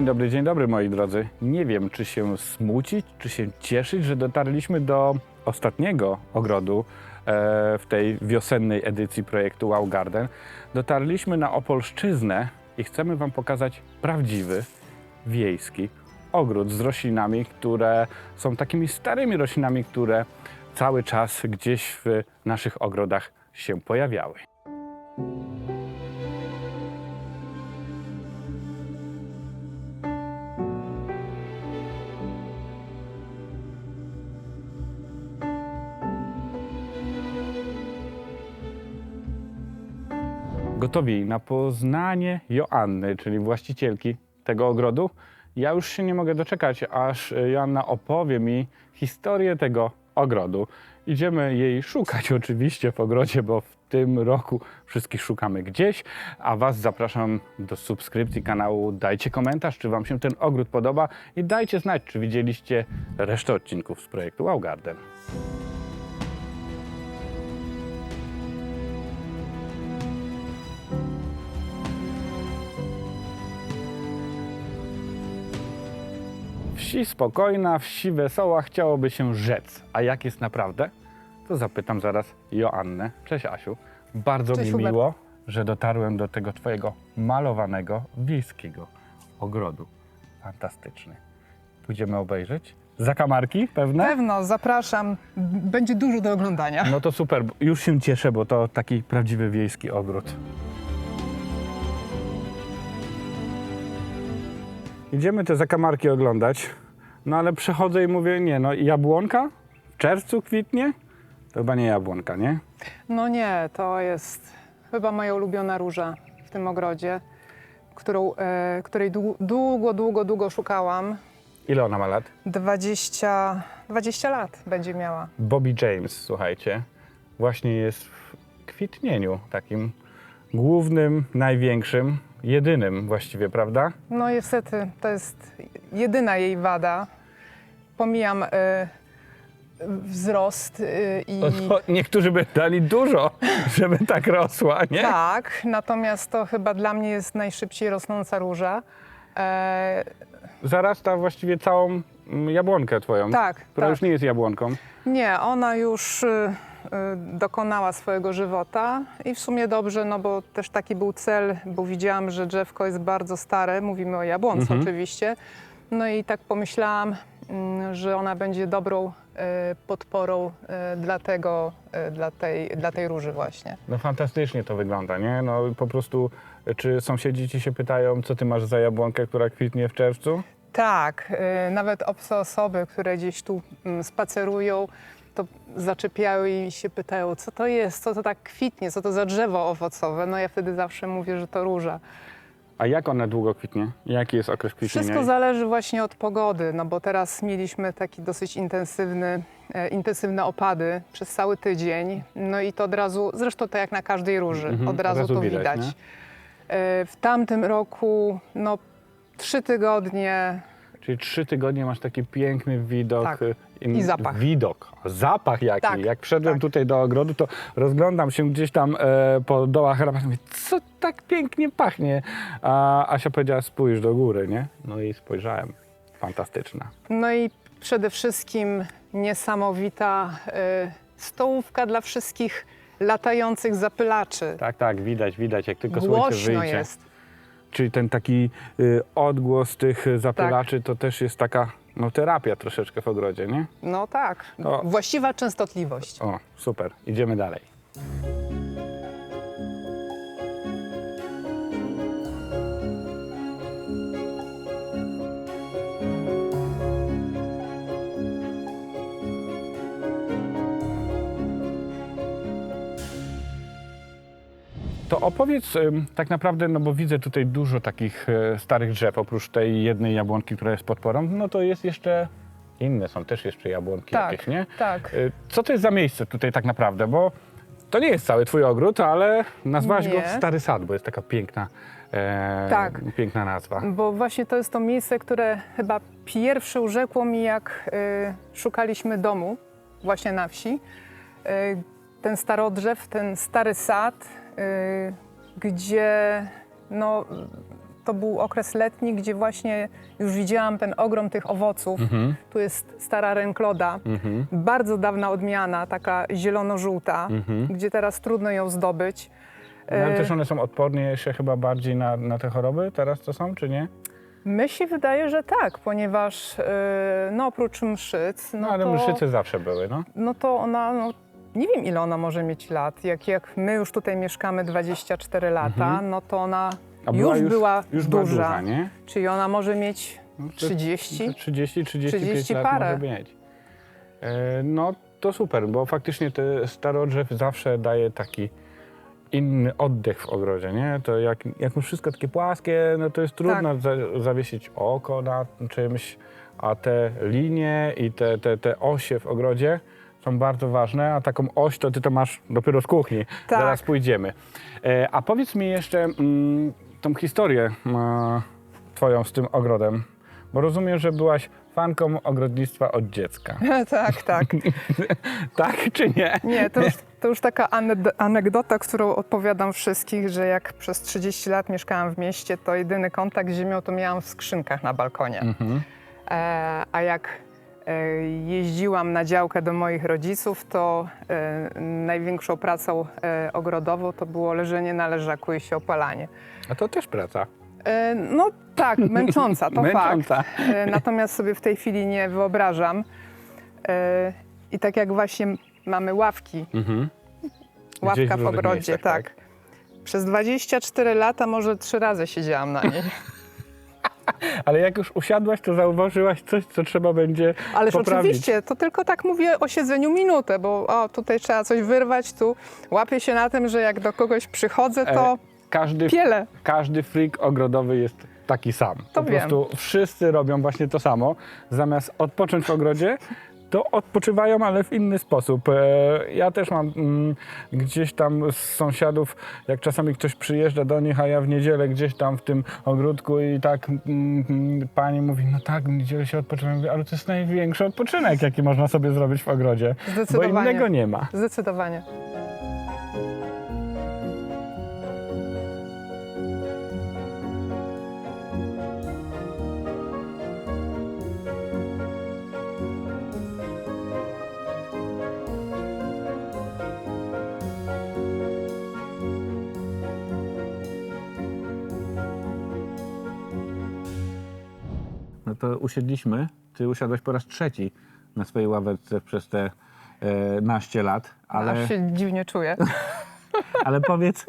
Dzień dobry, dzień dobry moi drodzy. Nie wiem, czy się smucić, czy się cieszyć, że dotarliśmy do ostatniego ogrodu e, w tej wiosennej edycji projektu Wow Garden. Dotarliśmy na Opolszczyznę i chcemy Wam pokazać prawdziwy, wiejski ogród z roślinami, które są takimi starymi roślinami, które cały czas gdzieś w naszych ogrodach się pojawiały. Gotowi na poznanie Joanny, czyli właścicielki tego ogrodu. Ja już się nie mogę doczekać, aż Joanna opowie mi historię tego ogrodu. Idziemy jej szukać oczywiście w ogrodzie, bo w tym roku wszystkich szukamy gdzieś, a Was zapraszam do subskrypcji kanału. Dajcie komentarz, czy Wam się ten ogród podoba i dajcie znać, czy widzieliście resztę odcinków z projektu Wow Garden. Wsi spokojna, wsi wesoła, chciałoby się rzec. A jak jest naprawdę? To zapytam zaraz Joannę. Cześć Asiu. Bardzo Cześć, mi Hubert. miło, że dotarłem do tego twojego malowanego wiejskiego ogrodu. Fantastyczny. Pójdziemy obejrzeć? Zakamarki pewne? Pewno, zapraszam. Będzie dużo do oglądania. No to super, już się cieszę, bo to taki prawdziwy wiejski ogród. Idziemy te zakamarki oglądać, no ale przechodzę i mówię, nie no, jabłonka w czerwcu kwitnie? To chyba nie jabłonka, nie? No nie, to jest chyba moja ulubiona róża w tym ogrodzie, którą, e, której dłu- długo, długo, długo szukałam. Ile ona ma lat? 20, 20 lat będzie miała. Bobby James, słuchajcie, właśnie jest w kwitnieniu takim głównym, największym, jedynym właściwie, prawda? No niestety, to jest jedyna jej wada. Pomijam e, wzrost e, i... No to niektórzy by dali dużo, żeby tak rosła, nie? Tak, natomiast to chyba dla mnie jest najszybciej rosnąca róża. E, zarasta właściwie całą mm, jabłonkę twoją, tak, która tak. już nie jest jabłonką. Nie, ona już y, y, dokonała swojego żywota i w sumie dobrze, no bo też taki był cel, bo widziałam, że drzewko jest bardzo stare, mówimy o jabłonce Mhm. oczywiście. No i tak pomyślałam, mm, że ona będzie dobrą y, podporą y, dla tego, y, dla tej, dla tej róży właśnie. No fantastycznie to wygląda, nie? No po prostu, czy sąsiedzi ci się pytają, co ty masz za jabłonkę, która kwitnie w czerwcu? Tak, y, nawet obce osoby, które gdzieś tu mm, spacerują, to zaczepiają i się pytają, co to jest, co to tak kwitnie, co to za drzewo owocowe. No ja wtedy zawsze mówię, że to róża. A jak ona długo kwitnie? Jaki jest okres kwitnienia? Wszystko zależy właśnie od pogody, no bo teraz mieliśmy taki dosyć intensywny, e, intensywne opady przez cały tydzień. No i to od razu, zresztą to jak na każdej róży, Mhm, od razu, to widać. nie? E, W tamtym roku, no trzy tygodnie Czyli trzy tygodnie masz taki piękny widok. Tak. y, I zapach. Widok. Zapach jaki. Tak, Jak wszedłem tak. tutaj do ogrodu, to rozglądam się gdzieś tam e, po dołach rabat. Mówię, co tak pięknie pachnie? A Asia powiedziała, spójrz do góry, nie? No i spojrzałem. Fantastyczna. No i przede wszystkim niesamowita e, stołówka dla wszystkich latających zapylaczy. Tak, tak, widać, widać, jak tylko słońce Głośno wyjdzie. jest. Czyli ten taki y, odgłos tych Tak. zapylaczy to też jest taka no, terapia troszeczkę w ogrodzie, nie? No tak. No. Właściwa częstotliwość. O, super, idziemy dalej. To opowiedz tak naprawdę, no bo widzę tutaj dużo takich e, starych drzew, oprócz tej jednej jabłonki, która jest podporą, no to jest jeszcze inne, są też jeszcze jabłonki Tak, jakieś, nie? tak. Y, Co to jest za miejsce tutaj tak naprawdę? Bo to nie jest cały twój ogród, ale nazwałaś go Nie. Stary Sad, bo jest taka piękna, e, Tak. piękna nazwa. Bo właśnie to jest to miejsce, które chyba pierwsze urzekło mi, jak y, szukaliśmy domu właśnie na wsi. Y, ten starodrzew, ten stary sad, gdzie no, to był okres letni, gdzie właśnie już widziałam ten ogrom tych owoców. Mhm. Tu jest stara rękloda, Mhm. bardzo dawna odmiana, taka zielono-żółta, Mhm. gdzie teraz trudno ją zdobyć. No, ale Y, też one są odporne jeszcze chyba bardziej na, na te choroby teraz to są, czy nie? My się wydaje, że tak, ponieważ yy, no, oprócz mszyc, no, No, ale to, mszyce zawsze były, no. no to ona, no, nie wiem ile ona może mieć lat. Jak, jak my już tutaj mieszkamy 24 lata, no to ona Mhm. A była już, była już duża. była duża, nie? Czyli ona może mieć No, to- 30? 30, 35 30 lat parę. może mieć. E, no to super, bo faktycznie te starodrzew zawsze daje taki inny oddech w ogrodzie, nie? To jak, jak już wszystko takie płaskie, no to jest trudno Tak. za, zawiesić oko na czymś, a te linie i te, te, te osie w ogrodzie są bardzo ważne, a taką oś to ty to masz dopiero z kuchni. Tak. Zaraz pójdziemy. E, a powiedz mi jeszcze mm, tą historię e, twoją z tym ogrodem, bo rozumiem, że byłaś fanką ogrodnictwa od dziecka. tak, tak. Tak czy nie? Nie, to już, to już taka ane- anegdota, którą odpowiadam wszystkich, że jak przez 30 lat mieszkałam w mieście, to jedyny kontakt z ziemią to miałam w skrzynkach na balkonie. Mhm. E, a jak jeździłam na działkę do moich rodziców, to e, największą pracą e, ogrodową to było leżenie na leżaku i się opalanie. A to też praca. E, no tak, męcząca, to Męcząca. fakt. E, natomiast sobie w tej chwili nie wyobrażam. E, I tak jak właśnie mamy ławki, Mhm. Ławka w ogrodzie, miejscach, tak. Przez 24 lata może trzy razy siedziałam na niej. Ale jak już usiadłaś, to zauważyłaś coś, co trzeba będzie Ależ poprawić. oczywiście, to tylko tak mówię o siedzeniu minutę, bo o, tutaj trzeba coś wyrwać, tu łapię się na tym, że jak do kogoś przychodzę, to E, każdy, piele. każdy freak ogrodowy jest taki sam. To po wiem. prostu wszyscy robią właśnie to samo. Zamiast odpocząć w ogrodzie, to odpoczywają, ale w inny sposób. E, Ja też mam mm, gdzieś tam z sąsiadów, jak czasami ktoś przyjeżdża do nich, a ja w niedzielę gdzieś tam w tym ogródku i tak mm, mm, pani mówi, no tak, w niedzielę się odpoczywam. Mówię, ale to jest największy odpoczynek, jaki można sobie zrobić w ogrodzie. Bo innego nie ma. Zdecydowanie. To usiedliśmy. Ty usiadłeś po raz trzeci na swojej ławeczce przez te e, naście lat, ale, Aż się dziwnie czuję. ale powiedz,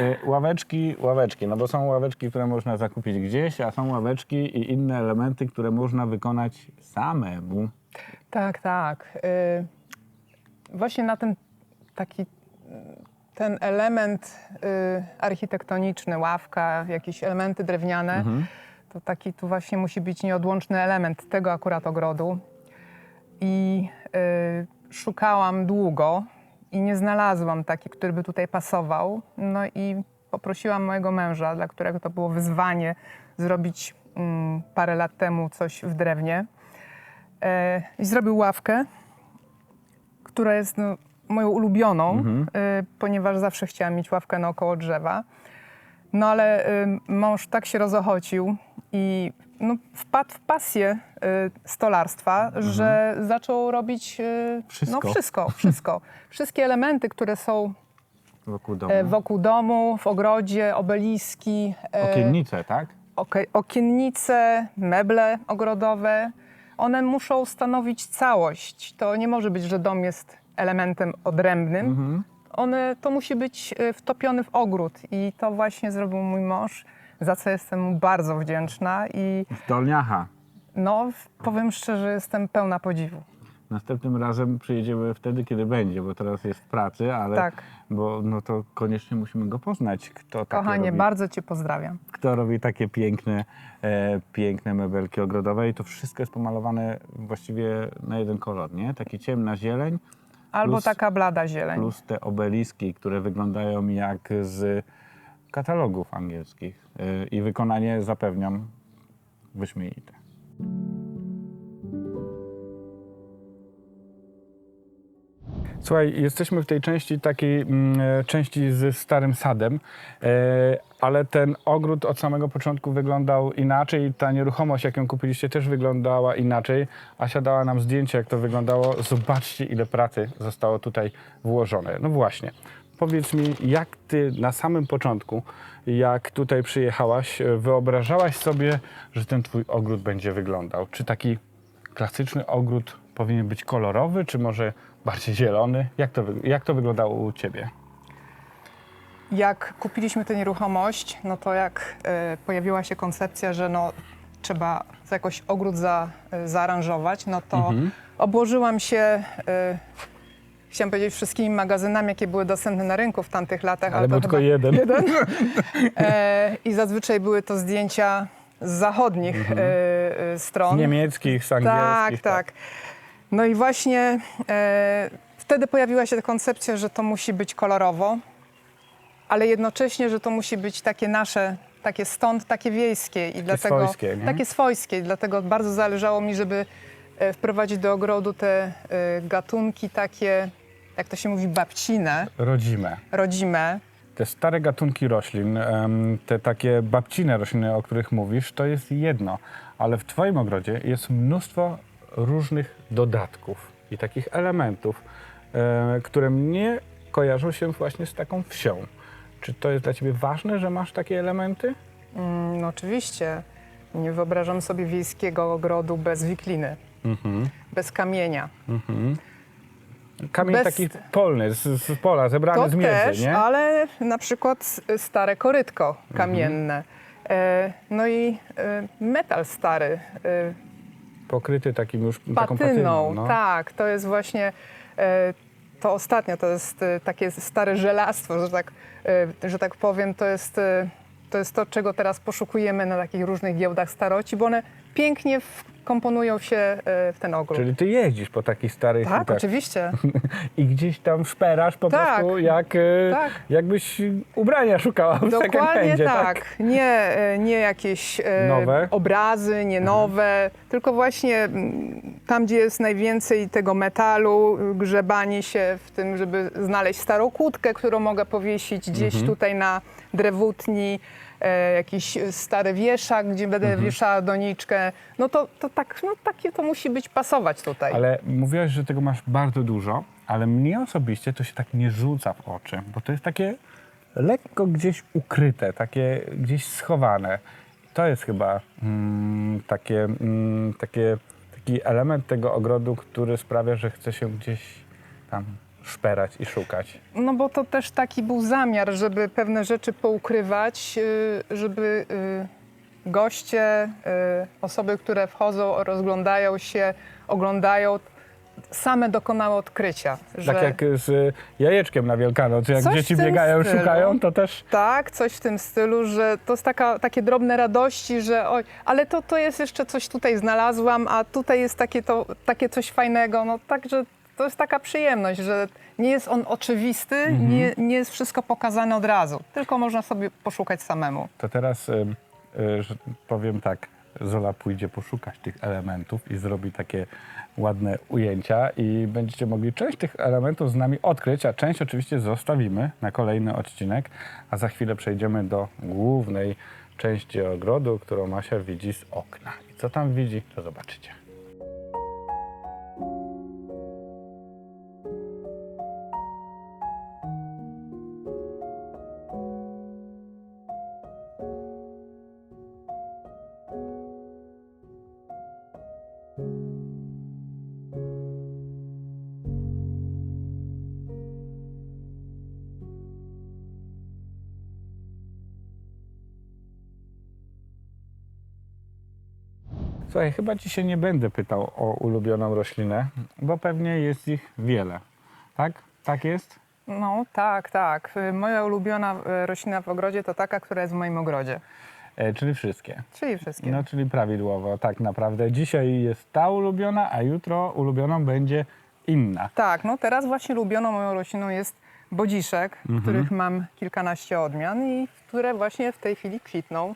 e, ławeczki, ławeczki, no bo są ławeczki, które można zakupić gdzieś, a są ławeczki i inne elementy, które można wykonać samemu. Tak, tak. Y, Właśnie na ten taki y, ten element y, architektoniczny, ławka, jakieś elementy drewniane, to taki tu właśnie musi być nieodłączny element tego akurat ogrodu. I y, szukałam długo i nie znalazłam taki, który by tutaj pasował. No i poprosiłam mojego męża, dla którego to było wyzwanie zrobić mm, parę lat temu coś w drewnie. E, I zrobił ławkę, która jest no, moją ulubioną, e, ponieważ zawsze chciałam mieć ławkę naokoło drzewa. No ale e, mąż tak się rozochocił i no, wpadł w pasję y, stolarstwa, że zaczął robić y, Wszystko. No, wszystko, wszystko. Wszystkie elementy, które są Wokół domu. e, wokół domu, w ogrodzie, obeliski, e, Okiennice, tak? okie- okiennice, meble ogrodowe, one muszą stanowić całość. To nie może być, że dom jest elementem odrębnym. One, to musi być e, wtopiony w ogród i to właśnie zrobił mój mąż, za co jestem mu bardzo wdzięczna i Zdolniacha. no, powiem szczerze, jestem pełna podziwu. Następnym razem przyjedziemy wtedy, kiedy będzie, bo teraz jest w pracy, ale Tak. bo no to koniecznie musimy go poznać, kto takie Kochanie, robi, bardzo cię pozdrawiam. kto robi takie piękne, e, piękne mebelki ogrodowe i to wszystko jest pomalowane właściwie na jeden kolor, nie? Taki ciemna zieleń Albo Plus- taka blada zieleń. plus te obeliski, które wyglądają jak z katalogów angielskich e, i wykonanie zapewniam wyśmienite. Słuchaj, jesteśmy w tej części takiej mm, e, części z starym sadem, e, ale ten ogród od samego początku wyglądał inaczej. Ta nieruchomość, jak ją kupiliście, też wyglądała inaczej. Asia dała nam zdjęcie, jak to wyglądało. Zobaczcie, ile pracy zostało tutaj włożone. No właśnie, powiedz mi, jak ty na samym początku, jak tutaj przyjechałaś, e, wyobrażałaś sobie, że ten twój ogród będzie wyglądał? Czy taki klasyczny ogród powinien być kolorowy, czy może bardziej zielony? Jak to, jak to wyglądało u ciebie? Jak kupiliśmy tę nieruchomość, no to jak e, pojawiła się koncepcja, że no, trzeba jakoś ogród za, e, zaaranżować, no to Mhm. obłożyłam się, e, chciałam powiedzieć, wszystkimi magazynami, jakie były dostępne na rynku w tamtych latach. Ale to był tylko chyba jeden. jeden. E, I zazwyczaj były to zdjęcia z zachodnich e, e, stron. Mhm. Z niemieckich, z Tak, angielskich. tak. No i właśnie e, wtedy pojawiła się ta koncepcja, że to musi być kolorowo, ale jednocześnie, że to musi być takie nasze, takie stąd, takie wiejskie i dlatego swojskie, nie? takie swojskie. I dlatego bardzo zależało mi, żeby e, wprowadzić do ogrodu te e, gatunki takie, jak to się mówi, babcine, Rodzime. rodzime. Te stare gatunki roślin, em, te takie babcine rośliny, o których mówisz, to jest jedno, ale w Twoim ogrodzie jest mnóstwo różnych dodatków i takich elementów, e, które mnie kojarzą się właśnie z taką wsią. Czy to jest dla Ciebie ważne, że masz takie elementy? Mm, no oczywiście, nie wyobrażam sobie wiejskiego ogrodu bez wikliny, Mhm. bez kamienia. Mhm. Kamień Bez- taki polny, z, z pola, zebrany To z miedzy, też, nie? ale na przykład stare korytko kamienne. E, no i e, metal stary, e, Pokryty takim już taką patyną. no. Tak, to jest właśnie e, to ostatnio, to jest e, takie stare żelastwo, że tak, e, że tak powiem, to jest, e, to jest to, czego teraz poszukujemy na takich różnych giełdach staroci, bo one pięknie wkomponują się e, w ten ogród. Czyli ty jeździsz po takich starych tak, hutach oczywiście. i gdzieś tam szperasz po Tak. prostu, jak, e, Tak. jakbyś ubrania szukała w Dokładnie handzie, tak. Nie, e, nie jakieś e, Nowe? obrazy, nie nowe, tylko właśnie mm, tam, gdzie jest najwięcej tego metalu, grzebanie się w tym, żeby znaleźć starą kłódkę, którą mogę powiesić gdzieś tutaj na drewutni, jakiś stary wieszak, gdzie będę wieszała doniczkę. No to, to tak, no takie to musi być pasować tutaj. Ale mówiłaś, że tego masz bardzo dużo, ale mnie osobiście to się tak nie rzuca w oczy, bo to jest takie lekko gdzieś ukryte, takie gdzieś schowane. To jest chyba mm, takie, mm, takie, taki element tego ogrodu, który sprawia, że chce się gdzieś tam szperać i szukać. No bo to też taki był zamiar, żeby pewne rzeczy poukrywać, y, żeby y, goście, y, osoby, które wchodzą, rozglądają się, oglądają, same dokonały odkrycia. Że Tak jak z jajeczkiem na Wielkanoc, jak Coś dzieci biegają, stylu. szukają, to też Tak, coś w tym stylu, że to jest taka, takie drobne radości, że oj, ale to, to jest jeszcze coś tutaj znalazłam, a tutaj jest takie, to, takie coś fajnego. No także to jest taka przyjemność, że nie jest on oczywisty, Mhm. nie, nie jest wszystko pokazane od razu, tylko można sobie poszukać samemu. To teraz y, że powiem tak, Zola pójdzie poszukać tych elementów i zrobi takie ładne ujęcia i będziecie mogli część tych elementów z nami odkryć, a część oczywiście zostawimy na kolejny odcinek, a za chwilę przejdziemy do głównej części ogrodu, którą Asia widzi z okna. I co tam widzi, to zobaczycie. Słuchaj, chyba ci się nie będę pytał o ulubioną roślinę, bo pewnie jest ich wiele. Tak? Tak jest? No tak, tak. Y, Moja ulubiona y, roślina w ogrodzie to taka, która jest w moim ogrodzie. E, czyli wszystkie. Czyli wszystkie. No, czyli prawidłowo, tak naprawdę. Dzisiaj jest ta ulubiona, a jutro ulubioną będzie inna. Tak, no teraz właśnie ulubioną moją rośliną jest bodziszek, Mhm. których mam kilkanaście odmian i które właśnie w tej chwili kwitną.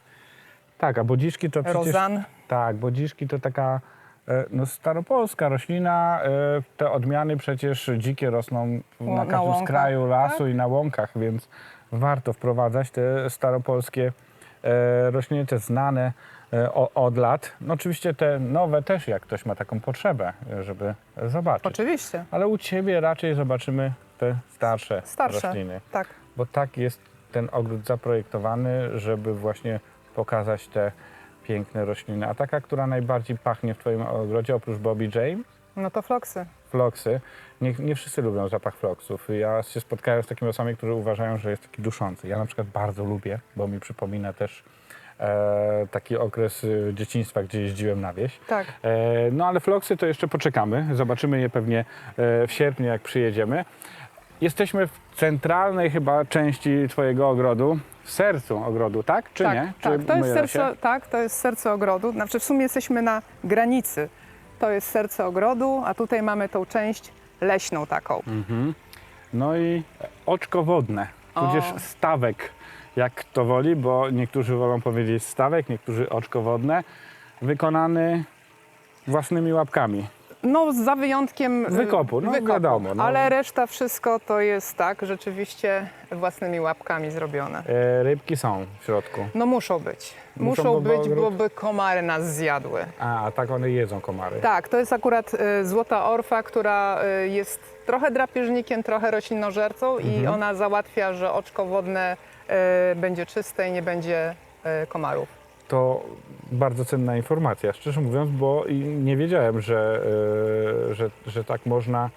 Tak, a bodziszki to przecież... Rozan. Tak, bodziszki to taka e, no, staropolska roślina. e, Te odmiany przecież dzikie rosną Ło- na na każdym łąkach, skraju lasu tak? i na łąkach, więc warto wprowadzać te staropolskie e, rośliny, te znane e, o, od lat. No, oczywiście te nowe też, jak ktoś ma taką potrzebę, e, żeby zobaczyć. Oczywiście. Ale u Ciebie raczej zobaczymy te starsze, Starsze. rośliny. Tak. Bo tak jest ten ogród zaprojektowany, żeby właśnie pokazać te piękne rośliny. A taka, która najbardziej pachnie w Twoim ogrodzie, oprócz Bobby Jane, No to floksy. floksy. Nie, nie wszyscy lubią zapach floksów. Ja się spotkałem z takimi osobami, którzy uważają, że jest taki duszący. Ja na przykład bardzo lubię, bo mi przypomina też e, taki okres e, dzieciństwa, gdzie jeździłem na wieś. Tak. E, No ale floksy to jeszcze poczekamy. Zobaczymy je pewnie e, w sierpniu, jak przyjedziemy. Jesteśmy w centralnej chyba części Twojego ogrodu, w sercu ogrodu, tak? Czy tak, nie? Czy tak. To jest serce, tak, to jest serce ogrodu. Znaczy w sumie jesteśmy na granicy. To jest serce ogrodu, a tutaj mamy tą część leśną taką. Mhm. No i oczko wodne, tudzież O. stawek, jak kto woli, bo niektórzy wolą powiedzieć stawek, niektórzy oczko wodne, wykonany własnymi łapkami. No za wyjątkiem y, Wykopu, no wiadomo, no. Ale reszta wszystko to jest tak, rzeczywiście własnymi łapkami zrobione. E, Rybki są w środku. No muszą być. Muszą, Muszą, bo- być, bo by komary nas zjadły. A, a tak one jedzą komary. Tak, to jest akurat y, złota orfa, która y, jest trochę drapieżnikiem, trochę roślinożercą i Mhm. ona załatwia, że oczko wodne y, będzie czyste i nie będzie y, komarów. To bardzo cenna informacja, szczerze mówiąc, bo nie wiedziałem, że, e, że, że tak można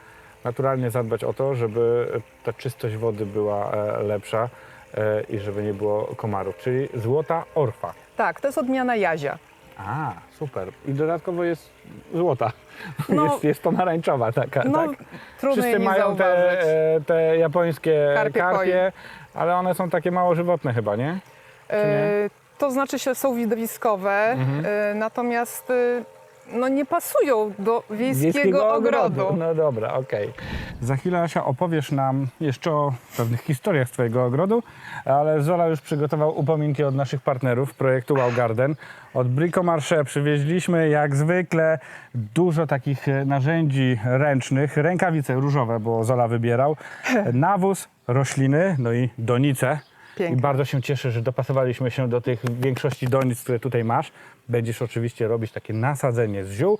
naturalnie zadbać o to, żeby ta czystość wody była e, lepsza e, i żeby nie było komarów. Czyli złota orfa. Tak, to jest odmiana jazia. A, super. I dodatkowo jest złota. No- jest, jest pomarańczowa taka, No, tak? trudno Wszyscy mają te, te japońskie Karpie karpie, ale one są takie mało żywotne chyba, nie? nie? To znaczy się są widowiskowe, Mhm. e, natomiast e, no nie pasują do wiejskiego, ogrodu. No dobra, okej. Za chwilę, Asia, opowiesz nam jeszcze o pewnych historiach z Twojego ogrodu, ale Zola już przygotował upominki od naszych partnerów projektu Wow Garden. Od Bricomarché przywieźliśmy jak zwykle dużo takich e, narzędzi ręcznych, rękawice różowe, bo Zola wybierał, nawóz, rośliny, no i donice. Piękne. I bardzo się cieszę, że dopasowaliśmy się do tych większości donic, które tutaj masz. Będziesz oczywiście robić takie nasadzenie z ziół.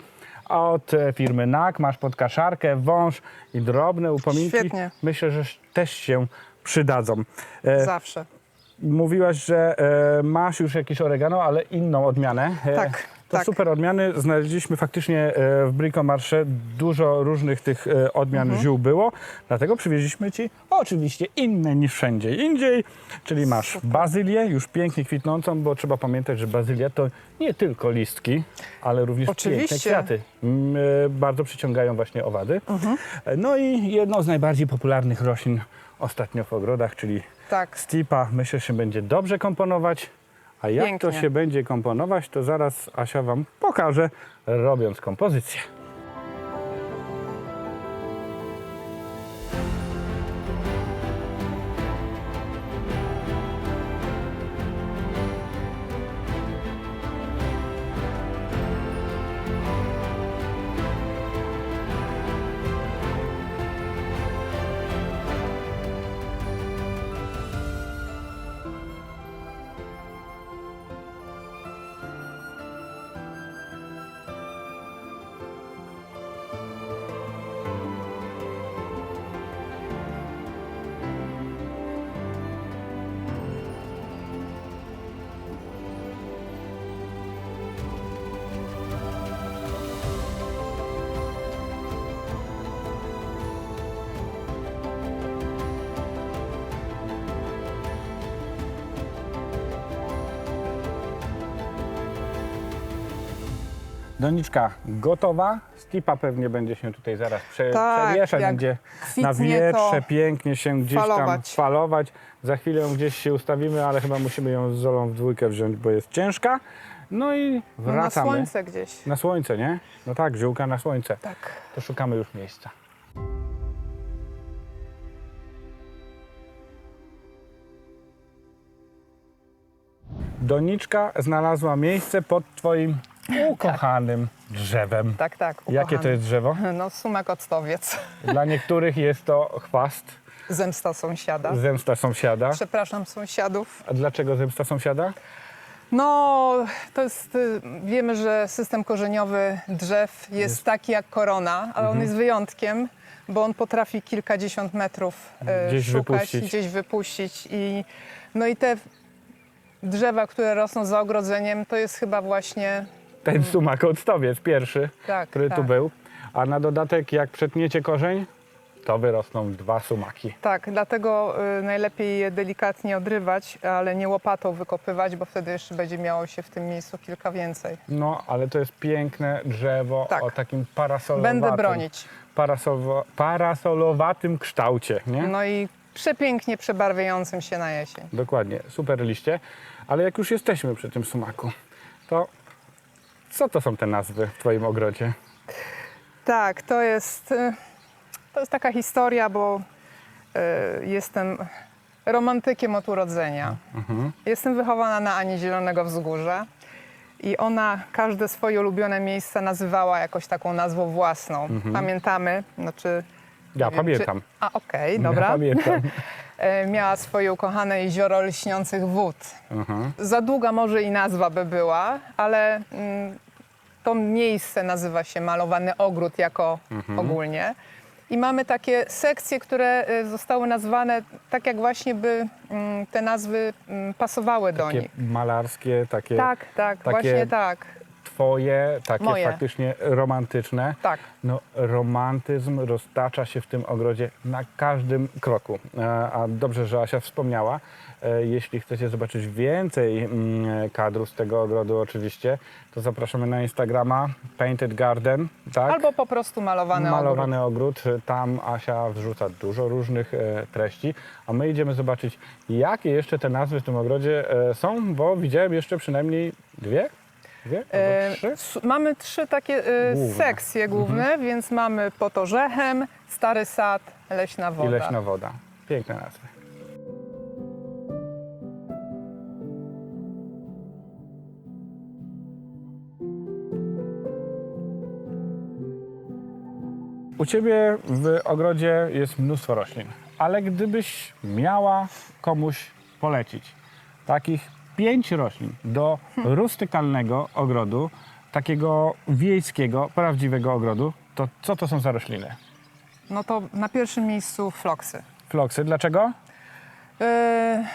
Od e, firmy NAK masz podkaszarkę, wąż i drobne upominki. Świetnie. Myślę, że też się przydadzą. E, Zawsze. Mówiłaś, że e, masz już jakieś oregano, ale inną odmianę. E, Tak, To tak. super odmiany. Znaleźliśmy faktycznie e, w Bricomarché dużo różnych tych e, odmian Mhm. ziół było, dlatego przywieźliśmy Ci oczywiście inne niż wszędzie indziej, czyli masz bazylię, już pięknie kwitnącą, bo trzeba pamiętać, że bazylia to nie tylko listki, ale również piękne Oczywiście. kwiaty. Mm, e, Bardzo przyciągają właśnie owady. Mhm. No i jedną z najbardziej popularnych roślin ostatnio w ogrodach, czyli Tak. Stipa myślę, że się będzie dobrze komponować. A jak to Pięknie. się będzie komponować, to zaraz Asia Wam pokaże, robiąc kompozycję. Doniczka gotowa. Stipa pewnie będzie się tutaj zaraz prze, Tak, przewieszać, jak będzie kwitnie, na wietrze to pięknie się gdzieś tam falować. falować. Za chwilę gdzieś się ustawimy, ale chyba musimy ją z Zolą w dwójkę wziąć, bo jest ciężka. No i no, na wracamy. słońce gdzieś. Na słońce, nie? No tak, ziółka na słońce. Tak. To szukamy już miejsca. Doniczka znalazła miejsce pod twoim ukochanym drzewem. Tak, tak. Jakie to ukochany. jest drzewo? No, sumak octowiec. Dla niektórych jest to chwast, Zemsta sąsiada. zemsta sąsiada. Przepraszam sąsiadów. A dlaczego zemsta sąsiada? No, to jest, y, wiemy, że system korzeniowy drzew jest, taki jak korona, ale Mhm. on jest wyjątkiem, bo on potrafi kilkadziesiąt metrów y, Gdzieś szukać, wypuścić. gdzieś wypuścić. I, no i te drzewa, które rosną za ogrodzeniem, to jest chyba właśnie Ten sumak octowiec pierwszy, tak, który tak. tu był. A na dodatek, jak przetniecie korzeń, to wyrosną dwa sumaki. Tak, dlatego y, najlepiej je delikatnie odrywać, ale nie łopatą wykopywać, bo wtedy jeszcze będzie miało się w tym miejscu kilka więcej. No, ale to jest piękne drzewo Tak. o takim parasolowatym, Będę bronić. Parasolwa, parasolowatym kształcie, nie? No i przepięknie przebarwiającym się na jesień. Dokładnie, super liście. Ale jak już jesteśmy przy tym sumaku, to co to są te nazwy w twoim ogrodzie? Tak, to jest, y, to jest taka historia, bo y, jestem romantykiem od urodzenia. Jestem wychowana na Ani Zielonego Wzgórza i ona każde swoje ulubione miejsce nazywała jakoś taką nazwą własną. Pamiętamy, znaczy... Ja wiem, pamiętam. Czy, a okej, Ja dobra. pamiętam. E, Miała swoje ukochane jezioro lśniących wód. Za długa może i nazwa by była, ale mm, to miejsce nazywa się Malowany Ogród jako ogólnie. I mamy takie sekcje, które y, zostały nazwane tak, jak właśnie by mm, te nazwy mm, pasowały do Takie nich. malarskie, takie Tak, tak, takie- właśnie tak. Twoje, takie Moje. faktycznie romantyczne. Tak. No, romantyzm roztacza się w tym ogrodzie na każdym kroku. E, A dobrze, że Asia wspomniała. E, Jeśli chcecie zobaczyć więcej mm, kadrów z tego ogrodu oczywiście, to zapraszamy na Instagrama Painted Garden, tak? Albo po prostu malowany, ogród. Malowany ogród. Tam Asia wrzuca dużo różnych e, treści, a my idziemy zobaczyć, jakie jeszcze te nazwy w tym ogrodzie e, są, bo widziałem jeszcze przynajmniej dwie, dwie albo E, trzy. s- Mamy trzy takie e, Główne. sekcje główne, więc mamy pod orzechem, stary sad, leśna woda. I leśna woda. Piękne nazwy. U Ciebie w ogrodzie jest mnóstwo roślin, ale gdybyś miała komuś polecić takich pięć roślin do rustykalnego ogrodu, takiego wiejskiego, prawdziwego ogrodu, to co to są za rośliny? No to na pierwszym miejscu floksy. Floksy, dlaczego? E,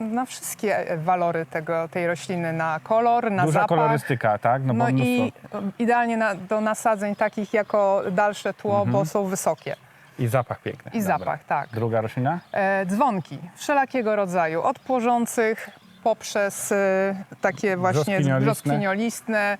na wszystkie walory tego, tej rośliny, na kolor, na Duża zapach. kolorystyka, tak? No, No, i mnóstwo. idealnie na, do nasadzeń takich jako dalsze tło, bo są wysokie. I zapach piękny. I Dobra. zapach, tak. Druga roślina? E, dzwonki wszelakiego rodzaju, od płożących poprzez e, takie właśnie Brzoskwiniolistne. brzoskwiniolistne.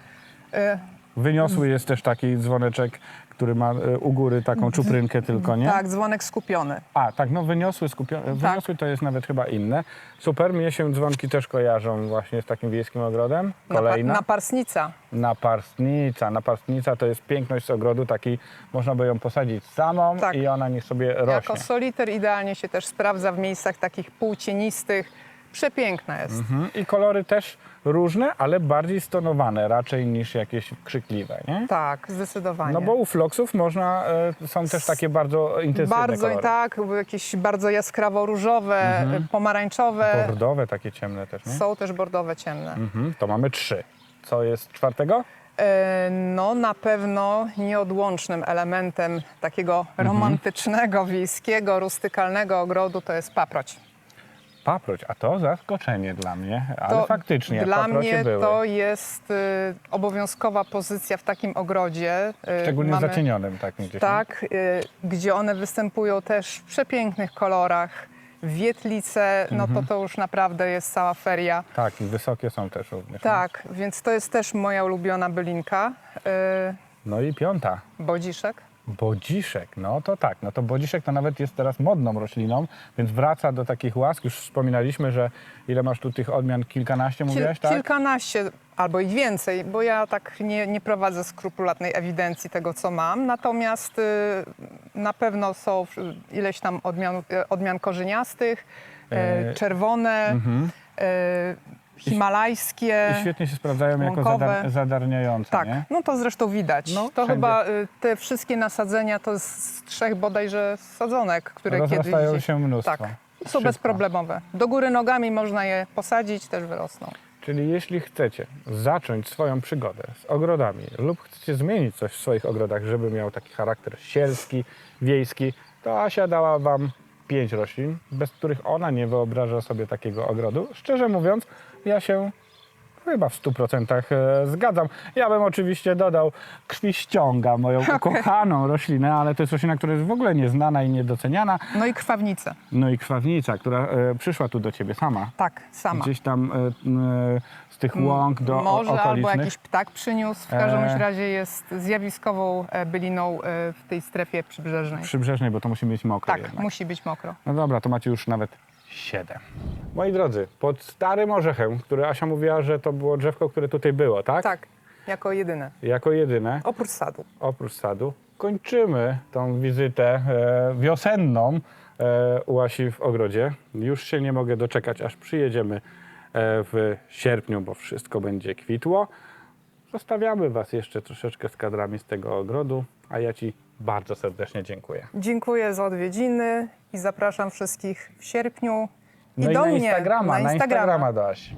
E, Wyniosły jest też taki dzwoneczek, który ma e, u góry taką czuprynkę tylko, nie? tak, dzwonek skupiony. A, tak, no wyniosły, skupione. Wyniosły to jest nawet chyba inne. Super, mnie się dzwonki też kojarzą właśnie z takim wiejskim ogrodem. Kolejna. Napa- naparsnica. Naparstnica. Naparstnica to jest piękność z ogrodu, taki można by ją posadzić samą Tak. i ona nie sobie rośnie. Jako soliter idealnie się też sprawdza w miejscach takich półcienistych. Przepiękna jest. Mhm. I kolory też różne, ale bardziej stonowane raczej niż jakieś krzykliwe, nie? Tak, zdecydowanie. No bo u floksów można, e, są też takie bardzo intensywne bardzo kolory. Mhm. tak, jakieś bardzo jaskrawo różowe, pomarańczowe. Bordowe, takie ciemne też, nie? Są też bordowe ciemne. Mhm. To mamy trzy. Co jest czwartego? E, No na pewno nieodłącznym elementem takiego Mhm. romantycznego, wiejskiego, rustykalnego ogrodu to jest paproć. Paproć, a to zaskoczenie dla mnie, ale To faktycznie Dla paprocie mnie były. to jest y, obowiązkowa pozycja w takim ogrodzie. Y, Szczególnie mamy- zacienionym takim gdzieś. Tak, y, gdzie one występują też w przepięknych kolorach, Wietlice, no to to już naprawdę jest cała feria. Tak, i wysokie są też również. Tak, więc to jest też moja ulubiona bylinka. Yy, No i piąta. bodziszek. Bodziszek, no to tak, no to bodziszek to nawet jest teraz modną rośliną, więc wraca do takich łask. Już wspominaliśmy, że ile masz tu tych odmian? Kilkanaście mówiłaś, tak? Kilkanaście albo i więcej, bo ja tak nie, nie prowadzę skrupulatnej ewidencji tego, co mam. Natomiast y, na pewno są ileś tam odmian, y, odmian korzeniastych, y, E, czerwone, Mhm. y, himalajskie. I świetnie się sprawdzają jako zadar- zadarniające, Tak, nie? no to zresztą widać. No, to wszędzie. chyba y, te wszystkie nasadzenia to z trzech bodajże sadzonek, które kiedyś... Rozrastają gdzieś- się mnóstwo. Tak, są Wszystko. bezproblemowe. Do góry nogami można je posadzić, też wyrosną. Czyli jeśli chcecie zacząć swoją przygodę z ogrodami lub chcecie zmienić coś w swoich ogrodach, żeby miał taki charakter sielski, wiejski, to Asia dała Wam pięć roślin, bez których ona nie wyobraża sobie takiego ogrodu. Szczerze mówiąc, ja się chyba w 100% e, zgadzam. Ja bym oczywiście dodał krwiściąga, moją ukochaną roślinę, ale to jest roślina, która jest w ogóle nieznana i niedoceniana. No i krwawnice. No i krwawnica, która e, przyszła tu do Ciebie sama. Tak, sama. Gdzieś tam e, e, z tych łąk do Może albo jakiś ptak przyniósł. W każdym E. razie jest zjawiskową byliną w tej strefie przybrzeżnej. Przybrzeżnej, bo to musi być mokre Tak, jednak. musi być mokro. No dobra, to macie już nawet siedem. Moi drodzy, pod starym orzechem, który Asia mówiła, że to było drzewko, które tutaj było, tak? Tak, jako jedyne. Jako jedyne, Oprócz sadu. oprócz sadu, kończymy tą wizytę e, wiosenną e, u Asi w ogrodzie. Już się nie mogę doczekać, aż przyjedziemy e, w sierpniu, bo wszystko będzie kwitło. Zostawiamy Was jeszcze troszeczkę z kadrami z tego ogrodu, a ja Ci bardzo serdecznie dziękuję. Dziękuję za odwiedziny i zapraszam wszystkich w sierpniu. I No i do na mnie Instagrama, na na Instagrama. Instagrama do Asi.